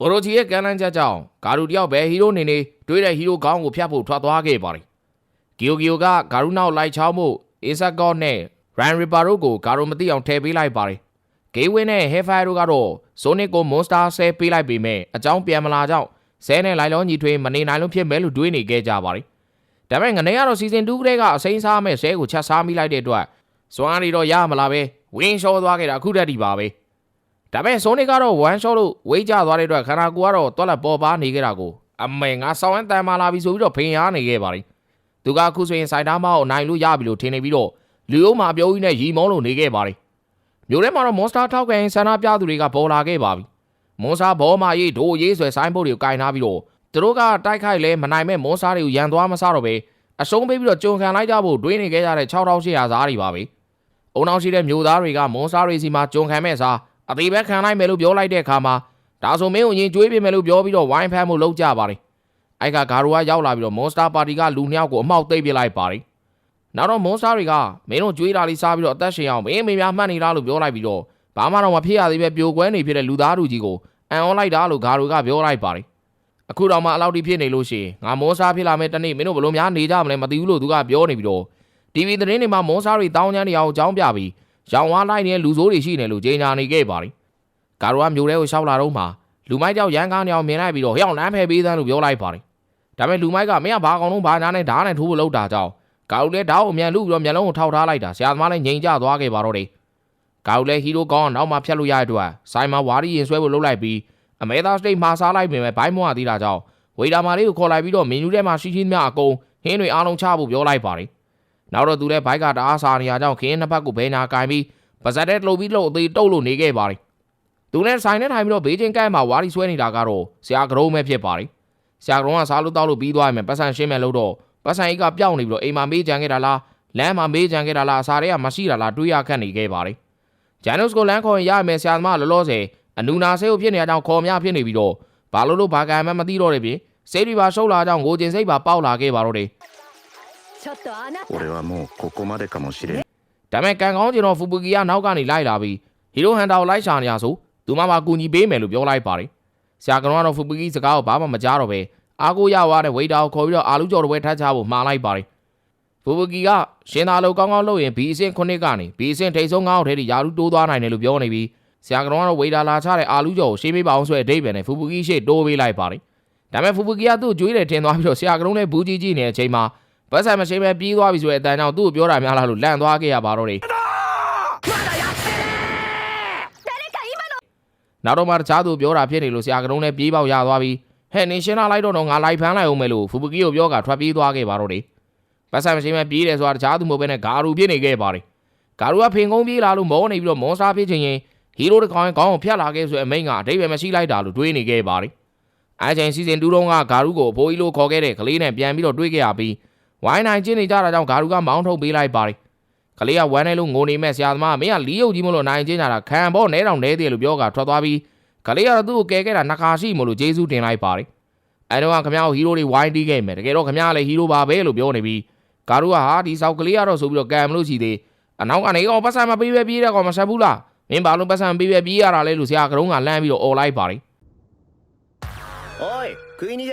အိုရိုချီရဲ့ကမ်းလှမ်းချက်ကြောင့်ဂါရူတယောက်ပဲဟီရိုအနေနဲ့တွေးတဲ့ဟီရိုခေါင်းကိုဖျက်ဖို့ထွက်သွားခဲ့ပါတယ်ဂီယိုဂီယိုကဂါရူနောက်လိုက်ချောင်းမှုအစ်ဆက်ကော့နဲ့ရန်ရီပါတို့ကိုဂါရူမသိအောင်ထည့်ပေးလိုက်ပါတယ်ဂေးဝင်းနဲ့ဟဲဖိုင်တို့ကတော့ဆိုနစ်ကိုမွန်စတာဆဲပေးလိုက်ပေမဲ့အကြောင်းပြန်မလာကြောင်းဆဲနဲ့လိုက်လုံးညီထွေးမနေနိုင်လို့ဖြစ်မယ်လို့တွေးနေခဲ့ကြပါတယ်ဒါပေမဲ့ငနေကတော့စီဇန်2ကတည်းကအစိမ်းစားမဲ့ဆဲကိုချက်စားမိလိုက်တဲ့အတွက်စွမ်းရီတော့ရမလားပဲဝင်းလျှောသွားခဲ့တာအခုတည်းဒီပါပဲ ဒါပေမဲ့ဆိုနစ်ကတော့ one shot လို့ဝေးကြသွားတဲ့အတွက်ခန္ဓာကိုယ်ကတော့တွက်လက်ပေါ်ပါနေခဲ့တာကိုအမေငါဆောင်းဝမ်းတန်မာလာပြီဆိုပြီးတော့ဖင်ရားနေခဲ့ပါလိမ့်သူကအခုဆိုရင်စိုက်သားမအောင်နိုင်လို့ရပြီလို့ထင်နေပြီးတော့လူယုံမှာပြောဦးနဲ့ရီမောင်းလို့နေခဲ့ပါလိမ့်မြို့ထဲမှာတော့ monster ထောက်ကန်ဆန္ဒပြသူတွေကပေါ်လာခဲ့ပါပြီ monster ဘောမာရေးဒိုရေးဆွဲဆိုင်းဘုတ်တွေကိုကင်ထားပြီးတော့သူတို့ကတိုက်ခိုက်လဲမနိုင်မဲ့ monster တွေကိုရန်သွားမစားတော့ပဲအရှုံးပေးပြီးတော့ကြုံခံလိုက်ကြဖို့တွေးနေခဲ့ကြတဲ့6800စားတွေပါပဲအုံနောက်ရှိတဲ့မျိုးသားတွေက monster တွေစီမှာကြုံခံမဲ့စား အသေးပဲခံလိုက်မယ်လို့ပြောလိုက်တဲ့အခါမှာဒါဆိုမင်းကိုရင်ကျွေးပေးမယ်လို့ပြောပြီးတော့ဝိုင်းဖမ်းမှုလုပ်ကြပါတယ်။အဲ့ကဂါရူကရောက်လာပြီးတော့ Monster Party ကလူနှစ်ယောက်ကိုအမှောက်သိပ်ပစ်လိုက်ပါတယ်။နောက်တော့ Monster တွေကမင်းတို့ကျွေးတာလေးစားပြီးတော့အသက်ရှင်အောင်မင်းမေများမှတ်နေလားလို့ပြောလိုက်ပြီးတော့ဘာမှတော့မဖြစ်ရသေးပဲပြိုကွဲနေဖြစ်တဲ့လူသားတို့ကြီးကိုအန်អွန်လိုက်တာလို့ဂါရူကပြောလိုက်ပါတယ်။အခုတော့မှအလောက်တိဖြစ်နေလို့ရှိရင်ငါ Monster ဖြစ်လာမယ့်တနေ့မင်းတို့ဘယ်လိုများနေကြမလဲမသိဘူးလို့သူကပြောနေပြီးတော့ TV သတင်းတွေမှာ Monster တွေတောင်းချမ်းနေအောင်အကြောင်းပြပြီး ရောင်ဝါလိုက်နေတဲ့လူဆိုးတွေရှိနေလို့ကြေညာနေခဲ့ပါတယ်။ကာရိုကမျိုးထဲကိုရှောက်လာတော့မှလူမိုက်ကြောက်ရန်ကားနေအောင်မြင်လိုက်ပြီးတော့ဟျောင်းလမ်းဖယ်ပေးသန်းလို့ပြောလိုက်ပါတယ်။ဒါပေမဲ့လူမိုက်ကမင်းကဘာကောင်လုံးဘာညာနဲ့ဓာတ်နဲ့ထိုးဖို့လုပ်တာကြောင့်ကာရိုလည်းဓာတ်ကိုမြန်လူပြီးတော့မျက်လုံးကိုထောက်ထားလိုက်တာဆရာသမားလည်းငြိမ်ကျသွားခဲ့ပါတော့တယ်။ကာရိုလည်းဟီရိုကောင်းနောက်မှဖြတ်လို့ရတဲ့အတွက်ဆိုင်မှာဝါရီရင်ဆွဲဖို့လုပ်လိုက်ပြီးအမဲသားစတိတ်မှာစားလိုက်ပေမဲ့ဘိုင်းမွားသေးတာကြောင့်ဝေတာမာလေးကိုခေါ်လိုက်ပြီးတော့မင်းယူထဲမှာရှိရှိမြအကုန်ဟင်းတွေအားလုံးချဖို့ပြောလိုက်ပါတယ်။ နောက်တော့သူလည်းဘိုက်ကတအားစာနေရကြောင်းခင်းနှစ်ဖက်ကိုဘဲနာကင်ပြီးပါဇက်တဲ့လှုပ်ပြီးလှုပ်အသေးတုပ်လို့နေခဲ့ပါတယ်သူလည်းဆိုင်နဲ့ထိုင်ပြီးတော့ဘေးချင်းကဲမှာဝါရီဆွဲနေတာကတော့ဆရာကရုံးပဲဖြစ်ပါတယ်ဆရာကရုံးကစားလို့တောက်လို့ပြီးသွားရင်ပတ်စံရှင်းမယ်လို့တော့ပတ်စံအိတ်ကပျောက်နေပြီးတော့အိမ်မှာမေးကြံခဲ့တာလားလမ်းမှာမေးကြံခဲ့တာလားအစာတွေကမရှိတာလားတွေးရခက်နေခဲ့ပါတယ်ဂျန်နုစ်ကိုလမ်းခေါ်ရင်ရမယ်ဆရာသမားလောလောဆယ်အနူနာဆေးကိုဖြစ်နေတဲ့အကြောင်းခေါ်များဖြစ်နေပြီးတော့ဘာလို့လို့ဘာကံမှမသိတော့တဲ့ပြင်စိတ်တွေပါရှုပ်လာအောင်ငိုကျင်စိတ်ပါပေါက်လာခဲ့ပါတော့တယ် 俺はもうここまでかもしれん ။ဒါပေမဲ့ကံကောင်းကျင်တော့ဖူပူကီကနောက်ကနေလိုက်လာပြီးဟီရိုဟန်တာကိုလိုက်ရှာနေရဆိုသူမမကူညီပေးမယ်လို့ပြောလိုက်ပါတယ်။ဆရာကတော့တော့ဖူပူကီစကားကိုဘာမှမကြားတော့ပဲအားကိုရသွားတဲ့ဝေတာကိုခေါ်ပြီးတော့အာလူကျော်တစ်ပွဲထပ်ချဖို့မှားလိုက်ပါတယ်။ဖူပူကီကရှင်သာလိုကောင်းကောင်းလုပ်ရင်ဘီအဆင့်ခုနှစ်ကနေဘီအဆင့်ထိတ်ဆုံးငေါ့ထဲထိယာလူတိုးသွားနိုင်တယ်လို့ပြောနေပြီးဆရာကတော့တော့ဝေတာလာချတဲ့အာလူကျော်ကိုရှင်းပေးပါအောင်ဆိုတဲ့အဓိပ္ပာယ်နဲ့ဖူပူကီရှေ့တိုးပေးလိုက်ပါတယ်။ဒါပေမဲ့ဖူပူကီကသူ့ကြွေးတယ်ထင်သွားပြီးတော့ဆရာကတော့နဲ့ဘူးကြီးကြီးနေတဲ့အချိန်မှာ ပတ်ဆိုင်မရှင်းပဲပြေးသွားပြီဆိုတဲ့အတန်ကြောင့်သူ့ကိုပြောတာများလားလို့လန့်သွားခဲ့ရပါတော့တယ်။နောက်တော့မှတခြားသူပြောတာဖြစ်နေလို့ဆရာကတုံးနဲ့ပြေးပေါက်ရသွားပြီးဟဲ့နင်ရှင်းလာလိုက်တော့တော့ငါလိုက်ဖမ်းလိုက်အောင်မယ်လို့ဖူပကီကိုပြောကထွက်ပြေးသွားခဲ့ပါတော့တယ်ပတ်ဆိုင်မရှိမှပြေးတယ်ဆိုတာတခြားသူမဟုတ်ဘဲနဲ့ဂါရူဖြစ်နေခဲ့ပါတယ်ဂါရူကဖင်ကုန်းပြေးလာလို့မောနေပြီးတော့မွန်စတာဖြစ်ချင်ရင်ဟီရိုတစ်ကောင်ရင်ခေါင်းကိုဖျက်လာခဲ့ဆိုအမိန်ကအတိတ်ပဲမရှိလိုက်တာလို့တွေးနေခဲ့ပါတယ်အဲချိန်စီစဉ်တူတုံးကဂါရူကိုအဖိုးကြီးလို့ခေါ်ခဲ့တဲ့ကလေးနဲ့ပြန်ပြီးတော့တွေးခဲ့ရပြီး ဝိုင်းနိုင်ချင်းနေကြတာကြောင့်ဂါရုကမောင်းထုတ်ပေးလိုက်ပါတယ်ကလေးကဝမ်းနေလို့ငိုနေမဲ့ဆရာသမားမင်းကလီးယုတ်ကြီးမလို့နိုင်ချင်းကြတာခံဖို့နဲတောင်နဲသေးလို့ပြောကထွက်သွားပြီးကလေးကတော့သူ့ကိုကယ်ခဲ့တာနှကာရှိမလို့ဂျေဆုတင်လိုက်ပါတယ်အဲတော့ခမရကိုဟီးရိုးတွေဝိုင်းတီးခဲ့မယ်တကယ်တော့ခမရလည်းဟီးရိုးပါပဲလို့ပြောနေပြီးဂါရုကဟာဒီဆောက်ကလေးကတော့ဆိုပြီးတော့ကံမလို့ရှိသေးအနောက်ကနေကောပတ်စံမပေးပဲပြေးတဲ့ကောင်မဆက်ဘူးလားမင်းဘာလို့ပတ်စံပေးပဲပြေးရတာလဲလို့ဆရာကတုံးကလမ်းပြီးတော့អော်လိုက်ပါတယ်။အိုးခွေးနီး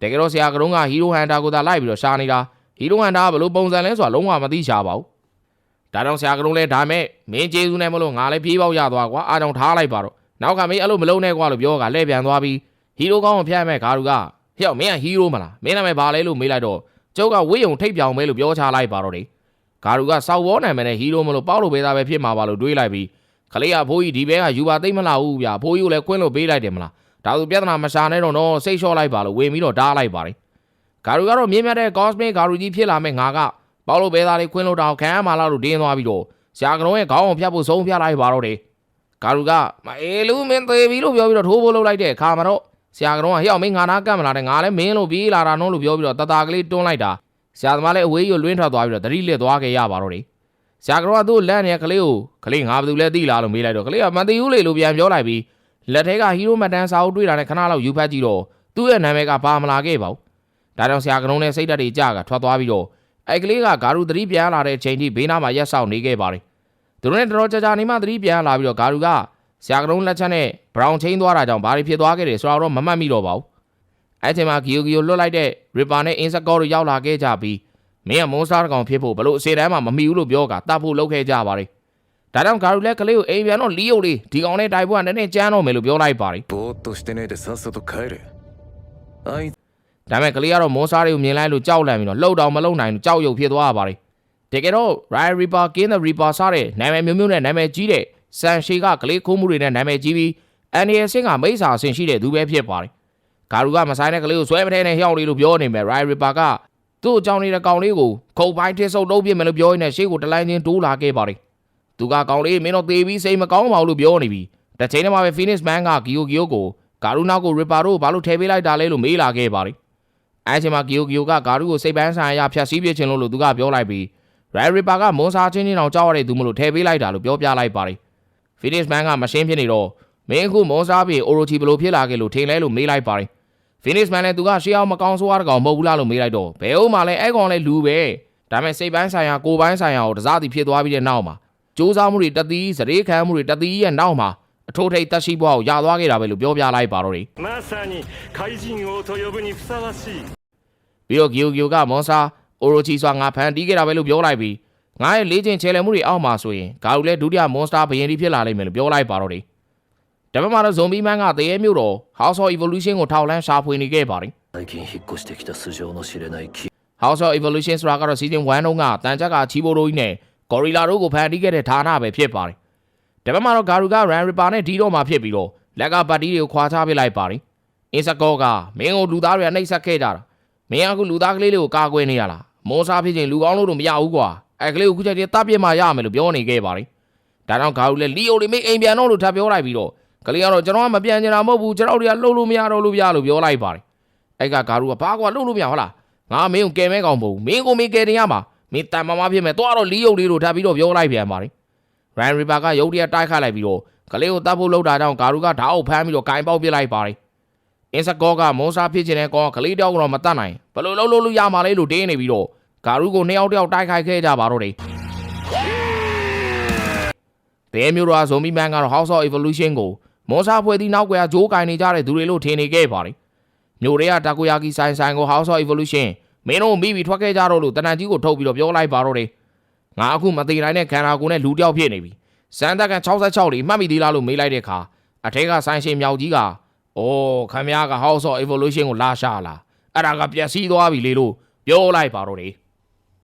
တကယ်တော့ဆရာကတုံးကဟီးရိုးဟန်တာကိုသာလိုက်ပြီးတော့ရှာနေတာ ဟီးရိုဟန်တာကဘလို့ပုံစံလဲဆိုတာလုံးဝမသိရှာပါဘူးဒါကြောင့်ဆရာကတုံးလဲဒါမဲ့မင်းဂျေဇူးနဲ့မလို့ငါလည်းပြေးပေါက်ရသွားကွာအားကြောင့်ထားလိုက်ပါတော့နောက်ကမင်းအဲ့လိုမလုံးနဲ့ကွာလို့ပြောကလှည့်ပြန်သွားပြီးဟီရိုကောင်းကိုဖျက်မဲ့ဂါရူကဟဲ့မင်းကဟီရိုမလားမင်းနာမည်ဘာလဲလို့မေးလိုက်တော့ကျုပ်ကဝေးယုံထိတ်ပြောင်ပဲလို့ပြောချလိုက်ပါတော့တယ်ဂါရူကစောက်ဝေါနာမည်နဲ့ဟီရိုမလို့ပေါက်လို့ပေးသားပဲဖြစ်မှာပါလို့တွေးလိုက်ပြီးခလေးကဖိုးကြီးဒီဘဲကယူပါသိမ့်မလားဘူးဗျာဖိုးကြီးကိုလည်းခွင်းလို့ပေးလိုက်တယ်မလားဒါဆိုပြဿနာမရှာနဲ့တော့နော်စိတ်လျှော့လိုက်ပါလို့ဝင်ပြီးတော့ဓားလိုက်ပါတယ် ဂါရူကတော့မြင်းမြတ်တဲ့ cosmic ဂါရူကြီးဖြစ်လာမဲ့ငါကပေါက်လို့ပေးသားလေးခွင်းလို့တောင်ခံရမှာလားလို့ဒင်းသွားပြီးတော့ဆရာကတော်ရဲ့ခေါင်းကိုဖြတ်ဖို့ဆုံးဖြတ်လိုက်ပါတော့တယ်ဂါရူကမအေးလူမင်းသေးပြီလို့ပြောပြီးတော့ထိုးဖို့လုပ်လိုက်တဲ့အခါမှာတော့ဆရာကတော့ဟဲ့အောင်မင်းငါနာကတ်မလာတဲ့ငါလည်းမင်းလို့ပြေးလာတာနော်လို့ပြောပြီးတော့တတကလေးတွန်းလိုက်တာဆရာသမားလည်းအဝေးကြီးကိုလွင်းထွက်သွားပြီးတော့သတိလစ်သွားခဲ့ရပါတော့တယ်ဆရာကတော့သူ့လက်နဲ့ကလေးကိုကလေးငါဘာလို့လဲသိလားလို့မေးလိုက်တော့ကလေးကမသိဘူးလေလို့ပြန်ပြောလိုက်ပြီးလက်ထဲကဟီရိုမတ်တန်စာအုပ်တွေ့တာနဲ့ခဏလောက်ယူဖတ်ကြည့်တော့သူ့ရဲ့နာမည်ကဘာမလာခဲ့ပါဘူး ဒါကြောင့်ဆရာကလုံးနဲ့စိတ်ဓာတ်တွေကြကထွက်သွားပြီးတော့အဲ့ကလေးကဂါရုသတိပြန်လာတဲ့ချိန်ထိဘေးနားမှာရက်ဆောင်နေခဲ့ပါတယ်သူတို့နဲ့တော်တော်ကြာကြာနေမှသတိပြန်လာပြီးတော့ဂါရုကဆရာကလုံးလက်ချက်နဲ့ brown ချင်းသွားတာကြောင့်ဘာတွေဖြစ်သွားခဲ့တယ်ဆိုတာတော့မမှတ်မိတော့ပါဘူးအဲ့ချိန်မှာဂီယိုဂီယိုလွတ်လိုက်တဲ့ ripper နဲ့ insector တို့ရောက်လာခဲ့ကြပြီးမင်းက monster တကောင်ဖြစ်ဖို့ဘလို့အစီတန်းမှာမမိဘူးလို့ပြောကတတ်ဖို့လုပ်ခဲ့ကြပါတယ်ဒါကြောင့်ဂါရုလည်းကလေးကိုအိမ်ပြန်တော့လီးရုပ်လေးဒီကောင်နဲ့တိုက်ပွဲကနည်းနည်းကြမ်းတော့မယ်လို့ပြောလိုက်ပါတယ်ဘောတ်တူစတဲ့နဲ့ဆတ်ဆတ်တော့ခိုင်ရအင် ဒါပေမဲ့ကလေးကတော့မွန်စတာတွေကိုမြင်လိုက်လို့ကြောက်လန့်ပြီးတော့လှုပ်တောင်မလှုပ်နိုင်ဘူးကြောက်ရွံ့ဖြစ်သွားရပါတယ်တကယ်တော့ Ryan Reaper King the Reaper စတဲ့နာမည်မျိုးမျိုးနဲ့နာမည်ကြီးတဲ့ဆန်ရှီကကလေးခိုးမှုတွေနဲ့နာမည်ကြီးပြီးအန်ဒီရဲ့ဆင်းကမိစ္ဆာအဆင်ရှိတဲ့သူပဲဖြစ်ပါတယ်ဂါရူကမဆိုင်တဲ့ကလေးကိုဆွဲမထဲနဲ့ဟျောက်လေးလို့ပြောနေမယ် Ryan Reaper ကသူ့အကြောင်းနေတဲ့ကောင်လေးကိုခုတ်ပိုင်းထစ်ဆုပ်တုံးပြစ်မယ်လို့ပြောရင်းနဲ့ရှေ့ကိုတလိုင်းချင်းတိုးလာခဲ့ပါတယ်သူကကောင်လေးမင်းတို့သေပြီးစိတ်မကောင်းပါဘူးလို့ပြောနေပြီတစ်ချိန်တည်းမှာပဲ Phoenix Man ကဂီယိုဂီယိုကိုဂါရူနောက်ကို Reaper တို့ဘာလို့ထည့်ပေးလိုက်တာလဲလို့မေးလာခဲ့ပါတယ် အဲအချိန်မှာဂီယိုဂီယိုကဂါရုကိုစိတ်ပန်းဆိုင်ရာဖျက်ဆီးပြစ်ခြင်းလို့လို့သူကပြောလိုက်ပြီးရိုင်ရီပါကမွန်စာချင်းချင်းအောင်ကြောက်ရတဲ့သူမလို့ထည့်ပေးလိုက်တာလို့ပြောပြလိုက်ပါတယ်ဖီနစ်မန်ကမရှင်းဖြစ်နေတော့မင်းအခုမွန်စာပြီးအိုရိုချီဘလို့ဖြစ်လာခဲ့လို့ထင်လဲလို့မေးလိုက်ပါတယ်ဖီနစ်မန်လည်းသူကရှေးအောင်မကောင်းဆိုးရတဲ့ကောင်မဟုတ်ဘူးလားလို့မေးလိုက်တော့ဘယ်ဟုတ်မှလဲအဲ့ကောင်လည်းလူပဲဒါပေမဲ့စိတ်ပိုင်းဆိုင်ရာကိုယ်ပိုင်းဆိုင်ရာကိုတစားစီဖြစ်သွားပြီးတဲ့နောက်မှာစူးစမ်းမှုတွေတသီးစရေခံမှုတွေတသီးရဲ့နောက်မှာ အထိုးထိပ်တက်ရှိဘွားကိုရသွားခဲ့တာပဲလို့ပြောပြလိုက်ပါတော့တယ် まさに怪人王と呼ぶにふさわしい ပြီးတော့ဂီယိုဂီယိုကမွန်ဆာအိုရိုချီစွာငါဖန်တီးခဲ့တာပဲလို့ပြောလိုက်ပြီးငါရဲ့လေးချင်းချဲလည်မှုတွေအောက်မှာဆိုရင်ဂါရူလည်းဒုတိယမွန်စတာဘယင်ဒီဖြစ်လာလိမ့်မယ်လို့ပြောလိုက်ပါတော့တယ်ဒါပေမဲ့တော့ဇွန်ဘီမန်ကတရေမျိုးတော့ House of Evolution ကိုထောက်လန်းရှာဖွေနေခဲ့ပါတယ် 最近引っ越してきた素性の知れない木 House of Evolution ဆိုတာကတော့ Season 1တုန်းကတန်ချက်ကချီဘိုရိုကြီးနဲ့ Gorilla တို့ကိုဖန်တီးခဲ့တဲ့ဌာနပဲဖြစ်ပါတယ် ဒါပေမဲ့တော့ဂါရူက Ran Ripper နဲ့ဒီတော့မှဖြစ်ပြီးတော့လက်ကပတ်တီးတွေကိုခွာချပစ်လိုက်ပါတယ်အင်းစကောကမင်းကိုလူသားတွေကနှိပ်စက်ခဲ့ကြတာမင်းကအခုလူသားကလေးလေးကိုကာကွယ်နေရလားမောစားဖြစ်ချင်းလူကောင်းလို့တော့မရဘူးကွာအဲကလေးကိုခုချက်တည်းတပ်ပြစ်မှရမယ်လို့ပြောနေခဲ့ပါတယ်ဒါကြောင့်ဂါရူလည်းလီယိုလေးမေးအိမ်ပြန်တော့လို့ထပ်ပြောလိုက်ပြီးတော့ကလေးကတော့ကျွန်တော်ကမပြန်ချင်တာမဟုတ်ဘူးကျွန်တော်တွေကလှုပ်လို့မရတော့လို့ပြလို့ပြောလိုက်ပါတယ်အဲ့ကဂါရူကဘာကွာလှုပ်လို့မရဟုတ်လားငါမင်းကိုကယ်မဲကောင်မဟုတ်ဘူးမင်းကိုမင်းကယ်တင်ရမှာမင်းတန်မမဖြစ်မယ်တော့တော့လီယိုလေးတို့ထပ်ပြီးတော့ပြောလိုက်ပြန်ပါတယ် ရန်ရီပါကရုတ်တရက်တိုက်ခတ်လိုက်ပြီးတော့ကလေးကိုတတ်ဖို့လှုပ်တာကြောင့်ဂါရူကဓာတ်အုပ်ဖမ်းပြီးတော့ကင်ပေါက်ပစ်လိုက်ပါတယ်အင်းစကောကမွန်စာဖြစ်ချင်တဲ့ကောင်ကကလေးတောက်ကတော့မတတ်နိုင်ဘယ်လိုလုပ်လို့လို့ရမှာလဲလို့တင်းနေပြီးတော့ဂါရူကိုနှစ်ယောက်တစ်ယောက်တိုက်ခိုက်ခဲ့ကြပါတော့တယ်ဘဲမျိုးတော်ဇွန်မီမန်ကတော့ House of Evolution ကိုမွန်စာဖွဲ့သည့်နောက်ကွယ်ကဂျိုးကင်နေကြတဲ့သူတွေလို့ထင်နေခဲ့ပါတယ်မျိုးတွေကတာကိုယာကီဆိုင်ဆိုင်ကို House of Evolution မင်းတို့မိပြီးထွက်ခဲ့ကြတော့လို့တနန်ကြီးကိုထုတ်ပြီးတော့ပြောလိုက်ပါတော့တယ် ငါအခုမသိနိုင်တဲ့ခန္ဓာကိုယ်နဲ့လူတစ်ယောက်ဖြစ်နေပြီစမ်းသက်ကန်66လေးမှတ်မိသေးလားလို့မေးလိုက်တဲ့အခါအထက်ကဆိုင်ရှင်မြောက်ကြီးကအိုးခမ ्या က House of Evolution ကိုလာရှာလာအဲ့ဒါကပျက်စီးသွားပြီလေလို့ပြောလိုက်ပါတော့တယ်